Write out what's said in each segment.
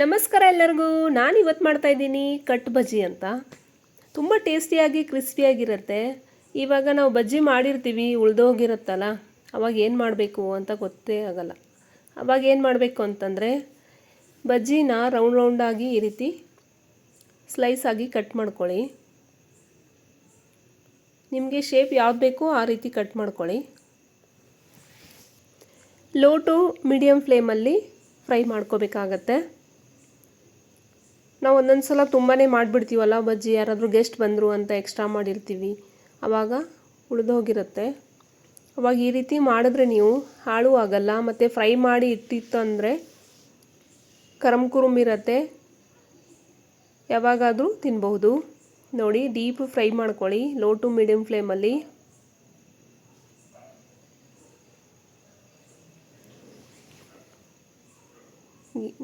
ನಮಸ್ಕಾರ ಎಲ್ಲರಿಗೂ. ನಾನು ಇವತ್ತು ಮಾಡ್ತಾ ಇದ್ದೀನಿ ಕಟ್ ಬಜ್ಜಿ ಅಂತ. ತುಂಬ ಟೇಸ್ಟಿಯಾಗಿ, ಕ್ರಿಸ್ಪಿಯಾಗಿರುತ್ತೆ. ಇವಾಗ ನಾವು ಬಜ್ಜಿ ಮಾಡಿರ್ತೀವಿ, ಉಳ್ದೋಗಿರುತ್ತಲ್ಲ, ಅವಾಗ ಏನು ಮಾಡಬೇಕು ಅಂತ ಗೊತ್ತೇ ಆಗಲ್ಲ. ಅವಾಗ ಏನು ಮಾಡಬೇಕು ಅಂತಂದರೆ, ಬಜ್ಜಿನ ರೌಂಡ್ ರೌಂಡಾಗಿ ಈ ರೀತಿ ಸ್ಲೈಸ್ ಆಗಿ ಕಟ್ ಮಾಡ್ಕೊಳ್ಳಿ. ನಿಮಗೆ ಶೇಪ್ ಯಾವ್ದು ಬೇಕೋ ಆ ರೀತಿ ಕಟ್ ಮಾಡ್ಕೊಳ್ಳಿ. ಲೋ ಟು ಮೀಡಿಯಮ್ ಫ್ಲೇಮಲ್ಲಿ ಫ್ರೈ ಮಾಡ್ಕೋಬೇಕಾಗತ್ತೆ. ನಾವು ಒಂದೊಂದು ಸಲ ತುಂಬಾ ಮಾಡಿಬಿಡ್ತೀವಲ್ಲ ಬಜ್ಜಿ ಯಾರಾದರೂ ಗೆಸ್ಟ್ ಬಂದರು ಅಂತ ಎಕ್ಸ್ಟ್ರಾ ಮಾಡಿರ್ತೀವಿ. ಆವಾಗ ಉಳಿದೋಗಿರುತ್ತೆ ಅವಾಗ ಈ ರೀತಿ ಮಾಡಿದ್ರೆ ನೀವು ಹಾಳು ಆಗಲ್ಲ, ಮತ್ತು ಫ್ರೈ ಮಾಡಿ ಇಟ್ಟಿತ್ತು ಅಂದರೆ ಕರಮ್ ಕುರುಮ್ ಇರುತ್ತೆ. ಯಾವಾಗಾದರೂ ತಿನ್ಬಹುದು. ನೋಡಿ ಡೀಪ್ ಫ್ರೈ ಮಾಡ್ಕೊಳ್ಳಿ ಲೋ ಟು ಮೀಡಿಯಮ್ ಫ್ಲೇಮಲ್ಲಿ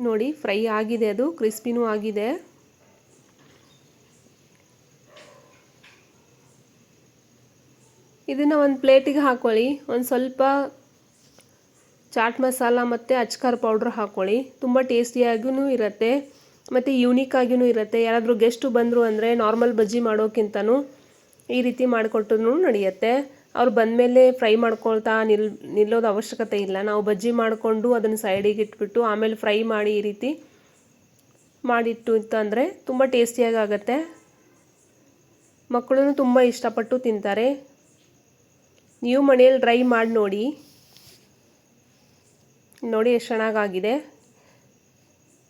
ನೋಡಿ, ಫ್ರೈ ಆಗಿದೆ ಅದು, ಕ್ರಿಸ್ಪಿನೂ ಆಗಿದೆ. ಇದನ್ನು ಒಂದು ಪ್ಲೇಟಿಗೆ ಹಾಕ್ಕೊಳ್ಳಿ ಒಂದು ಸ್ವಲ್ಪ ಚಾಟ್ ಮಸಾಲ ಮತ್ತು ಅಚ್ಕಾರ ಪೌಡ್ರ್ ಹಾಕ್ಕೊಳ್ಳಿ ತುಂಬ ಟೇಸ್ಟಿಯಾಗಿಯೂ ಇರುತ್ತೆ, ಮತ್ತು ಯೂನಿಕ್ ಆಗಿಯೂ ಇರುತ್ತೆ. ಯಾರಾದರೂ ಗೆಸ್ಟು ಬಂದರು ಅಂದರೆ ನಾರ್ಮಲ್ ಬಜ್ಜಿ ಮಾಡೋಕ್ಕಿಂತನೂ ಈ ರೀತಿ ಮಾಡಿಕೊಟ್ರೂ ನಡೆಯುತ್ತೆ. ಅವ್ರು ಬಂದಮೇಲೆ ಫ್ರೈ ಮಾಡ್ಕೊಳ್ತಾ ನಿಲ್, ನಿಲ್ಲೋದು ಅವಶ್ಯಕತೆ ಇಲ್ಲ. ನಾವು ಬಜ್ಜಿ ಮಾಡಿಕೊಂಡು ಅದನ್ನು ಸೈಡಿಗೆ ಇಟ್ಬಿಟ್ಟು ಆಮೇಲೆ ಫ್ರೈ ಮಾಡಿ ಈ ರೀತಿ ಮಾಡಿಟ್ಟು ಅಂತಂದರೆ ತುಂಬ ಟೇಸ್ಟಿಯಾಗಿ ಆಗುತ್ತೆ. ಮಕ್ಕಳು ತುಂಬ ಇಷ್ಟಪಟ್ಟು ತಿಂತಾರೆ. ನೀವು ಮನೆಯಲ್ಲಿ ಡ್ರೈ ಮಾಡಿ ನೋಡಿ. ನೋಡಿ ಎಷ್ಟು ಚೆನ್ನಾಗಾಗಿದೆ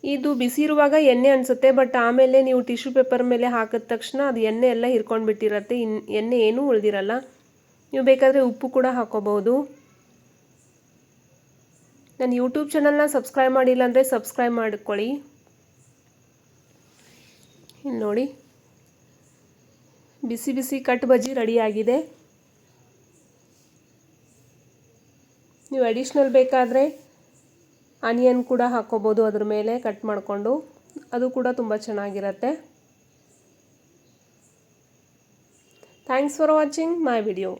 ಇದು ಬಿಸಿ ಇರುವಾಗ ಎಣ್ಣೆ ಅನಿಸುತ್ತೆ, ಬಟ್ ಆಮೇಲೆ ನೀವು ಟಿಶ್ಯೂ ಪೇಪರ್ ಮೇಲೆ ಹಾಕಿದ ತಕ್ಷಣ ಅದು ಎಣ್ಣೆ ಎಲ್ಲ ಹಿರ್ಕೊಂಡು ಬಿಟ್ಟಿರತ್ತೆ ಇನ್, ಎಣ್ಣೆ ಏನೂ ಉಳಿದಿರಲ್ಲ. ನೀವು ಬೇಕಾದರೆ ಉಪ್ಪು ಕೂಡ ಹಾಕೋಬಹುದು. ನನ್ನ ಯೂಟ್ಯೂಬ್ ಚಾನಲ್ನ ಸಬ್ಸ್ಕ್ರೈಬ್ ಮಾಡಿಲ್ಲ ಅಂದರೆ ಸಬ್ಸ್ಕ್ರೈಬ್ ಮಾಡ್ಕೊಳ್ಳಿ. ನೋಡಿ. ಬಿಸಿ ಬಿಸಿ ಕಟ್ ಬಜ್ಜಿ ರೆಡಿಯಾಗಿದೆ ನೀವು ಅಡಿಷ್ನಲ್ ಬೇಕಾದರೆ ಆನಿಯನ್ ಕೂಡ ಹಾಕೋಬೋದು ಅದ್ರ ಮೇಲೆ ಕಟ್ ಮಾಡಿಕೊಂಡು. ಅದು ಕೂಡ ತುಂಬ ಚೆನ್ನಾಗಿರುತ್ತೆ. Thanks for watching my video